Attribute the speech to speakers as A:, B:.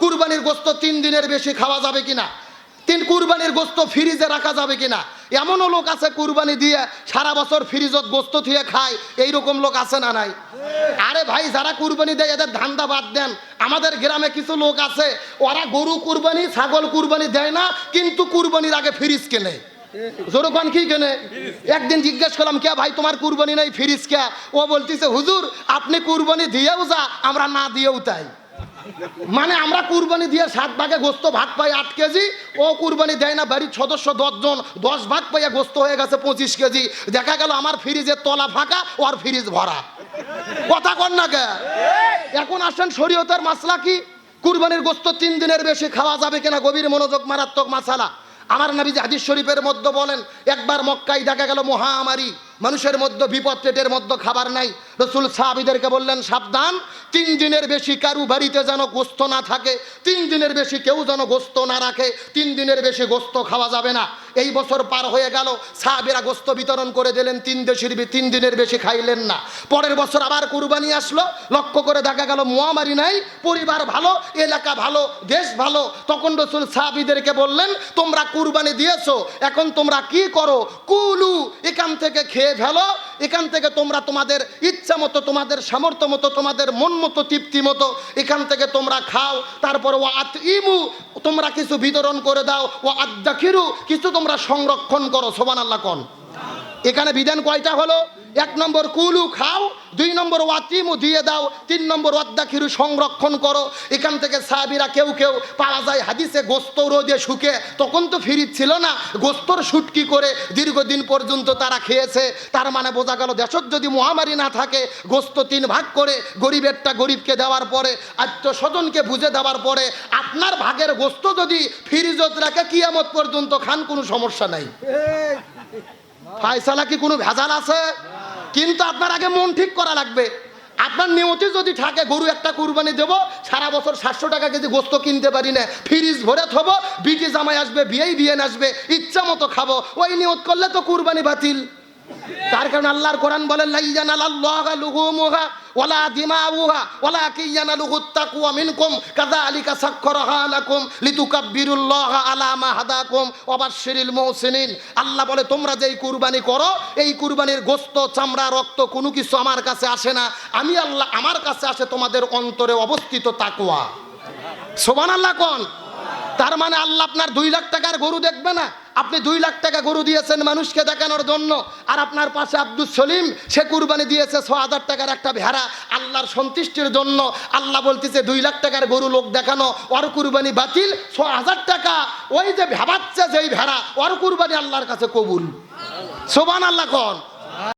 A: কুরবানির গোস্ত তিন দিনের বেশি খাওয়া যাবে কিনা? তিন কুরবানির গোস্ত ফ্রিজে রাখা যাবে কিনা? এমনও লোক আছে কুরবানি দিয়ে সারা বছর ফ্রিজত গোস্ত থুয়ে খায়, এইরকম লোক আছে না নাই? আরে ভাই, যারা কুরবানি দেয়, এদের ধান্দা বাদ দেন। আমাদের গ্রামে কিছু লোক আছে, ওরা গরু কুরবানি, ছাগল কুরবানি দেয় না, কিন্তু কুরবানির আগে ফ্রিজ কেনে। জোরকন কি কেনে? একদিন জিজ্ঞেস করলাম, কে ভাই, তোমার কুরবানি নাই, ফ্রিজ কে? ও বলতেছে, হুজুর, আপনি কুরবানি দিয়েও যা, আমরা না দিয়েও তাই। মানে আমরা কুরবানি দিয়ে সাত ভাগে গোস্ত ভাগ পাই আট কেজি, ও কুরবানি দেয় না, বাড়ির সদস্য দশজন, দশ ভাগ পাইয়া গোস্ত হয়ে গেছে পঁচিশ কেজি। দেখা গেল আমার ফ্রিজের তলা ফাঁকা ওর ফ্রিজ ভরা। কথা কর না কে? এখন আসেন শরীয়তের মাসলা কি? কুরবানির গোস্ত তিন দিনের বেশি খাওয়া যাবে কিনা? গভীর মনোযোগ, মারাত্মক মাসালা। আমার নবী হাদিস শরীফের মধ্যে বলেন, একবার মক্কায় দেখা গেল মহামারী। মানুষের মধ্যে বিপদ পেটের মধ্যে খাবার নাই। রসুল সাহাবিদেরকে বললেন, সাবধান, তিন দিনের বেশি কারু বাড়িতে যেন গোস্ত না থাকে, তিন দিনের বেশি কেউ যেন গোস্ত না রাখে, তিন দিনের বেশি গোস্ত খাওয়া যাবে না। এই বছর পার হয়ে গেল, সাহাবেরা গোস্ত বিতরণ করে দিলেন, তিন দেশের তিন দিনের বেশি খাইলেন না। পরের বছর আবার কুরবানি আসলো, লক্ষ্য করে দেখা গেল মহামারী নাই, পরিবার ভালো, এলাকা ভালো, দেশ ভালো। তখন রসুল সাহাবিদেরকে বললেন, তোমরা কুরবানি দিয়েছ, এখন তোমরা কি করো? কুলু, এখান থেকে খেয়ে ফেলো, এখান থেকে তোমরা তোমাদের ইচ্ছা মতো, তোমাদের সামর্থ্য মতো, তোমাদের মন মতো, তৃপ্তি মতো এখান থেকে তোমরা খাও। তারপর ও আত ইমু তোমরা কিছু বিতরণ করে দাও। ও আদাখিরু কিছু তোমরা সংরক্ষণ করো সোবান আল্লাহ কন। এখানে বিধান কয়টা হলো? এক নম্বর কুলু খাও, দুই নম্বর ওয়াতিমু দিয়ে দাও, তিন নম্বর ওয়াদ্দাখিরু সংরক্ষণ করো। এখান থেকে সাহাবিরা কেউ কেউ পাওয়া যায় হাদিসে গোস্ত রোদে শুকে, তখন তো ফিরিত ছিল না। গোস্তর শুটকি করে দীর্ঘদিন পর্যন্ত তারা খেয়েছে। তার মানে বোঝা গেল দেশত যদি মহামারী না থাকে, গোস্ত তিন ভাগ করে গরিবেরটা গরিবকে দেওয়ার পরে আত্মস্বজনকে বুঝে দেওয়ার পরে, আপনার ভাগের গোস্ত যদি ফিরিজত রাখে, কিয়ামত পর্যন্ত খান, কোনো সমস্যা নাই। ফায়সালা কি কোনো ভেজাল আছে? কিন্তু আপনার আগে মন ঠিক করা লাগবে। আপনার নিয়তি যদি থাকে, গরু একটা কুরবানি দেবো, সারা বছর সাতশো টাকা কেজি গোস্ত কিনতে পারি না। ফ্রিজ ভরে থব, বিটি জামাই আসবে, বিয়েই বিয়ে আসবে, ইচ্ছা মতো খাব। ওই নিয়ত করলে তো কুরবানি বাতিল। তার কারণে আল্লাহর কোরআন লাইয়ানাল আল্লাহ আল্লাহ বলে, তোমরা যেই কুরবানি করো, এই কুরবানির গোস্ত, চামড়া, রক্ত কোনো কিছু আমার কাছে আসে না। আমি আল্লাহ, আমার কাছে আসে তোমাদের অন্তরে অবস্থিত তাকুয়া তাকওয়া। সুবহানাল্লাহ কোন? তার মানে আল্লাহ আপনার দুই লাখ টাকার গরু দেখবে না? আপনি দুই লাখ টাকা গরু দিয়েছেন মানুষকে দেখানোর জন্য, আর আপনার পাশে আব্দুল সলিম, সে কুরবানি দিয়েছে ছ হাজার টাকার একটা ভেড়া আল্লাহর সন্তুষ্টির জন্য। আল্লাহ বলতেছে, দুই লাখ টাকার গরু লোক দেখানো, ওর কুরবানি বাতিল, ছ হাজার টাকা। ওই যে ভেবাচ্ছে যেই ভেড়া, ওর কুরবানি আল্লাহর কাছে কবুল। সোবান আল্লাহ কন।